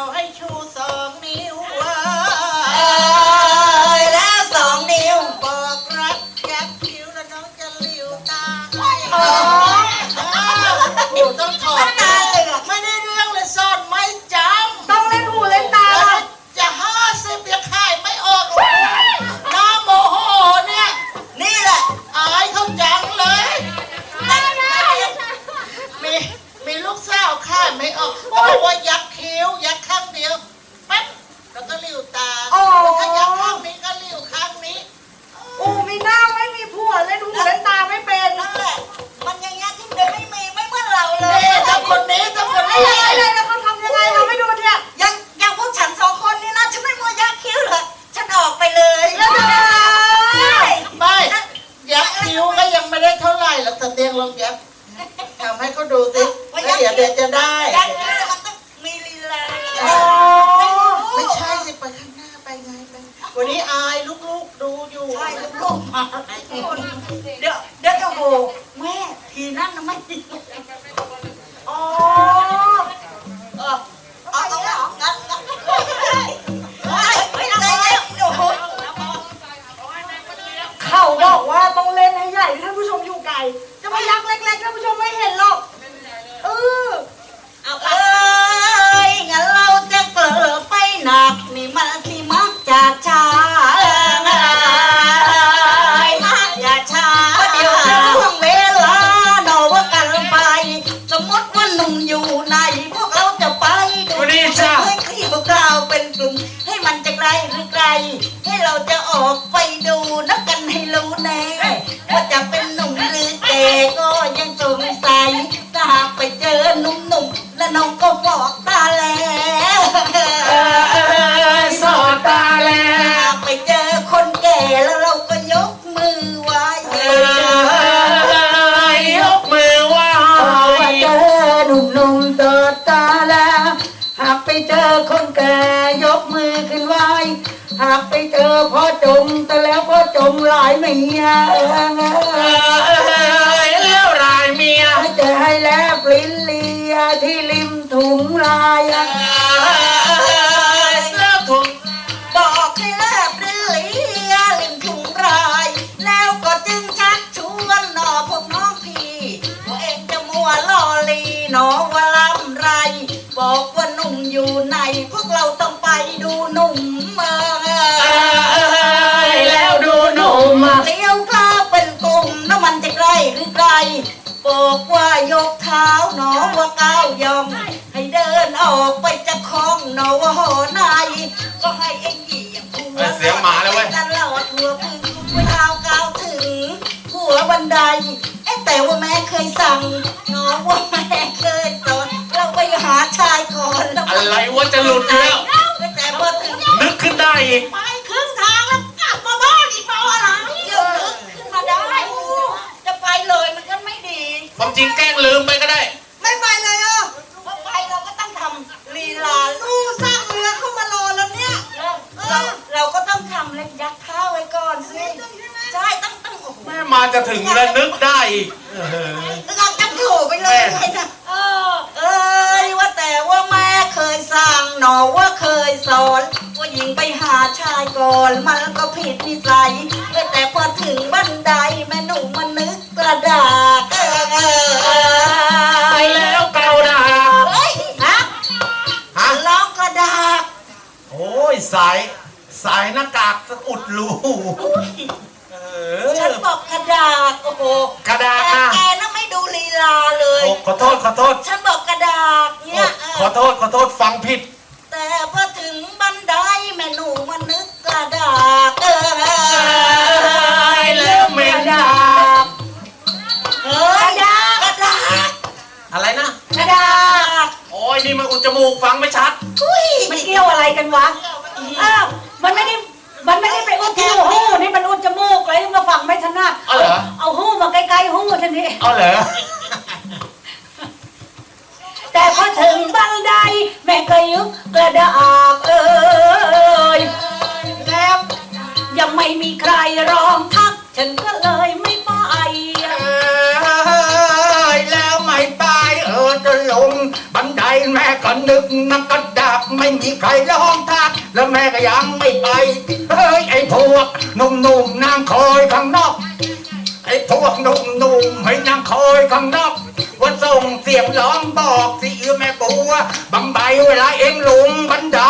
ขอให้ชู ลองยักทำให้เขาดูสิแล้วเดี๋ยวเดี๋ยวจะได้ยักษ์นี่มันต้องมีลีลาอ๋อไม่ใช่สิไปข้างหน้าไปไงไปวันนี้อายลูกๆดูอยู่ใช่ลูกๆมาเดี๋ยวเดี๋ยวจะโหแม่ทีนั้นน่ะไม่ดีอ๋อเออ พยักเล็กๆท่านผู้ชมไม่เห็นหรอกเออเอาเอ้ยงั้นเราจะเกลอไปหนักนี่มันที่มักจะช้าเอ้ยมักจะช้าเดี๋ยวถึงช่วงเวลาหนอว่ากันไป สมมติว่าหนุ่มอยู่ในพวกเราจะไปดูวันนี้จ้าให้ที่พวกเราเป็นกลุ่มให้มันจะไกลหรือไกล ให้เราจะออก เจอคนแก่ยกมือขึ้นไหวหากไปเจอพ่อจงแต่แล้วพ่อจงหลายเมียเออแล้วลายเมียจะให้แล้วปลิ้นเลียที่ริมถุงลาย ออกไปจากคลองหนอว่าหอในก็ให้เอ็งเหยียบหัวเสียงหมาเลยเว้ย ตลอดหัวพึ่งเวลาก้าวถึง หัวบันไดเอ๊ะแต่ว่าแม่เคยสั่งหนอว่าแม่เคยสอนเราไปหาชายก่อนแล้วอะไรวะจะหลุดแล้ว แต่พอถึงนึกขึ้นได้อีก ไปครึ่งทางแล้วกลับมาบ้านอีกเปล่าอะไรเดี๋ยวนึกขึ้นมาได้จะไปเลยมันก็ไม่ดี ความจริงแกล้งลืมไปก็ได้ มาจะถึงแล้วนึกได้อีกเราจะโผล่ไปเลยไงนะเออเอ้ยว่าแต่ว่าแม่เคยสั่งหนอว่าเคยสอนว่าหญิงไปหาชายก่อนมันก็ผิดนิสัยแต่พอถึงบันไดแม่หนุ่มมันนึกกระดาษเออเออเออแล้วเกาดาเฮ้ยฮะฮะร้องกระดาษโอ้ยสายสายหน้ากากสะอุดรู ออฉันบอกกระดาษโอ้โหกระดาษแต่อะ แกน่ะไม่ดูลีลาเลยโอ้ขอโทษขอโทษฉันบอกกระดาษเนี่ยขอโทษขอโทษฟังผิด แต่พอถึงบันไดแม่หนูมันนึกกระดาษเออแล้วเหม็นกระดาษเฮ้ยกระดาษอะไรนะ กระดาษโอ้ยนี่มันอุดจมูกฟังไม่ชัด อุ้ยมันเกี่ยวอะไรกันวะอ้าวมันไม่ได้ มันไม่ได้ไปอุดที่หูนี่มันอุด งไม่ถนัดเอาเหรอ เอาหูมาใกล้ๆหูฉันนี่เอาเหรอแต่พอถึงบันไดแม่ก็ยุกกระดาษเอ้ยแล้วยังไม่มีใครร้องทัก ฉันก็เลยไม่ไป ก็นึกนักกระดาบไม่มีใครร้องทักแล้วแม่ก็ยังไม่ไปเฮ้ยไอ้พวกหนุ่มๆนนางคอยข้างนอก ไอ้พวกหนุ่มๆให้นางคอยข้างนอกว่าส่งเสียงร้องบอกสิแม่ปัวบังใบเวลาเองลงบันได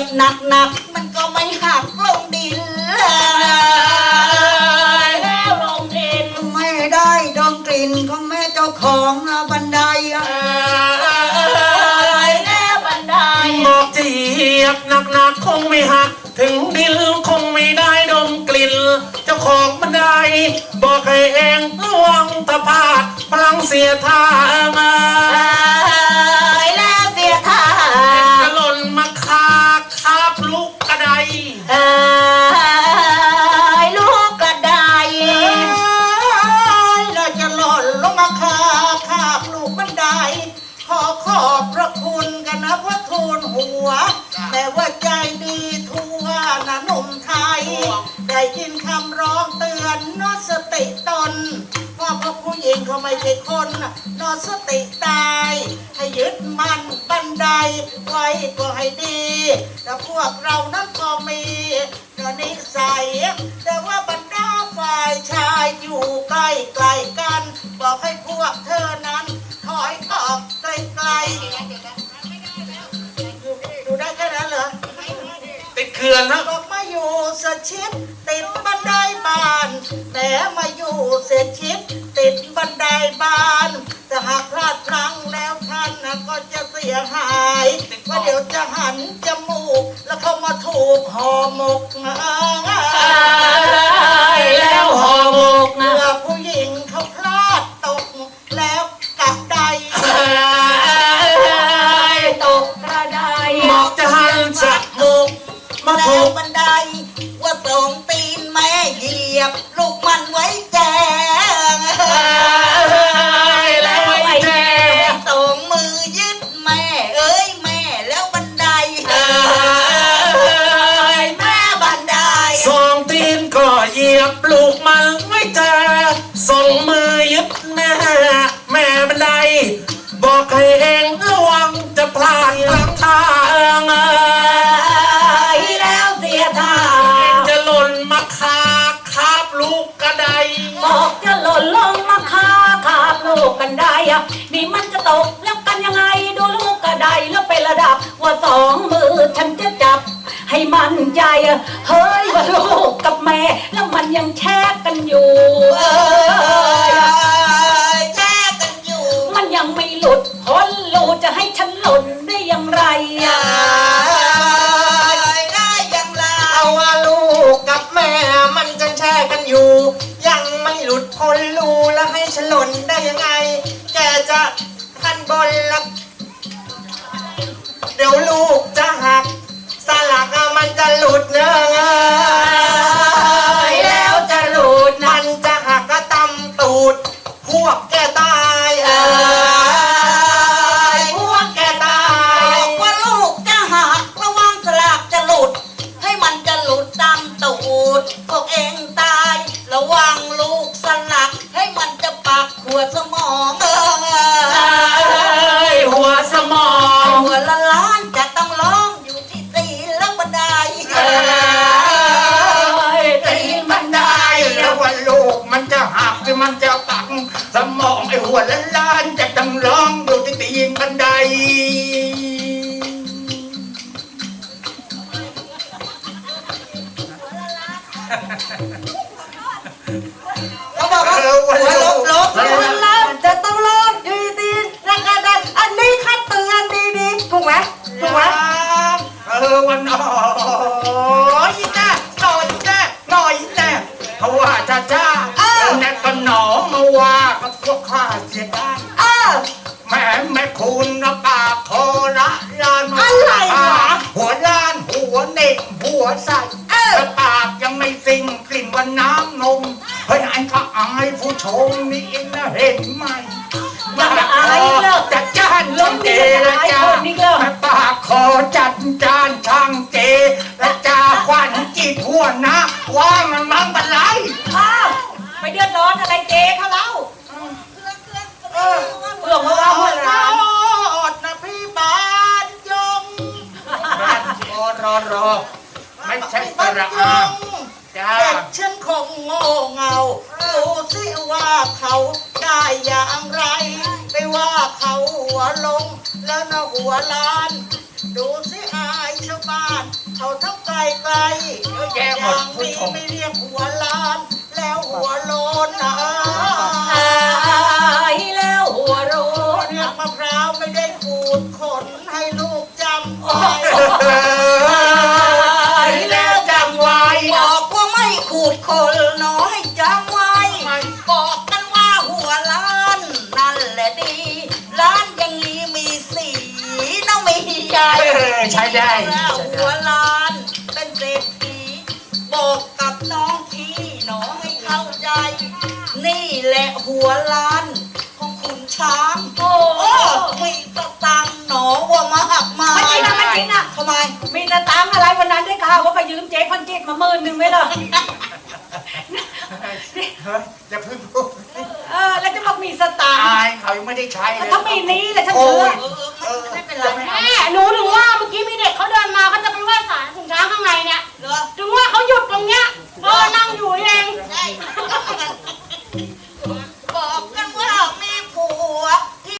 งจะเหยียบหนักมันก็ไม่หักลงดินเลยแล้วลงดินไม่ได้ดมกลิ่นของแม่เจ้าของบันไดอะแล้วบันไดบอกจะเหยียบหนักๆคงไม่หัก ถึงดินคงไม่ได้ดมกลิ่น เจ้าของบันไดบอกให้เองระวังตะพาดพลังเสียท่ามา ขอขอบพระคุณกันนะพระทูลหัว แต่ว่าใจดีทั่วนะหนุ่มไทย ได้ยินคำร้องเตือนนอสติตนว่าพระผู้หญิงเขาไม่ใช่คนนอสติตาย ให้ยึดมันบันไดไว้ก็ให้ดีแต่พวกเรานั้นพอมีเดี๋ยวนิสัยแต่ว่าบรรดาฝ่ายชายอยู่ใกล้ไกลๆกัน บอกให้พวกเธอนั้น อนนะบอกมาอยู่สชิดติดบันไดบ้านแต่มาอยู่เสียชิดติดบันไดบ้านแต่หากพลาดพลั้งแล้วท่านนะก็จะเสียหายว่าเดี๋ยวจะหันจมูกแล้วเขามาถูกห่อหมกนะ บอกจะหล่นลงมาคาขาบลูกกันได้อะนี่มันจะตกแล้วกันยังไงดูลูกกระไดแล้วเป็นระดับ ว่าสองมือฉันจะจับ ให้มันใจอะเฮ้ยว่าลูกกับแม่ แล้วมันยังแช่กันอยู่เอ้ยแช่กันอยู่ มันยังไม่หลุดพ้นลูกจะให้ฉันหล่นได้อย่างไรอะ ฉนหล่นได้ยังไง แกจะขั้นบนละเดี๋ยวลูกจะหัก สลักอะมันจะหลุดเนื้อแล้วจะหลุดนะมันจะหักก็ตำตูด พวกแกต มันจะปักสมองไอ้หัวล้านล้านจะต้องร้องดูที่ตีนบันไดเขาบอกว่าเออวันหัวลลูบกลบหัวล้านจะต้องรอดดีดีรักกันได้อันนี้คัดเตือนดีดีๆถูกไหมถูกไหมเออวันน้อย ว่ามันมังบันไลอ้าวไปเดือดร้อนอะไรเจ๊เขาเล่าเออเพื่อมาว่าหัวล้านโทษนะพี่บานยงบ้านรอรอรอไม่ใช่สระอาจ้าเด็กฉันคงโง่เงาดูสิว่าเขาได้อย่างไร ไปว่าเขาหัวลง แล้วนะหัวล้าน ดูสิอายชาวบ้าน เขาทั้งไกลไกลเยอะแยะหมอดย่างผู้นี้ชม ไม่เรียกหัวล้าน แล้วหัวโลนนะอายแล้วหัวโรนเรียกมะพร้าวไม่ได้ขูดขนให้ลูกจำไว้ หัวล้านของคุณช้างโอ้มีตะตังหนอว่ามากมาไม่จริงนะไม่จริงนะ ทำไม มีตะตังอะไรวันนั้นได้ข่าวว่าไปยืมเจ๊คนเจ็ดมาหมื่นหนึ่งไว้หรอเฮ้ยย่พึ่งพูดเออแล้วจะบอกมีสตาอางยเขายังไม่ได้ใช้เลยถ้ามีนี้แหละฉันโอ้อเออไม่เป็นไรแม่หนูถึงว่าเมื่อกี้มีเด็กเขาเดินมาเขาจะไปไหว้ศาลขุนช้างข้างในเนี่ยถึงว่าเขาหยุดตรงเนี้ยเออนั่งอยู่เอง ได้ บอกกันว่ามีผัว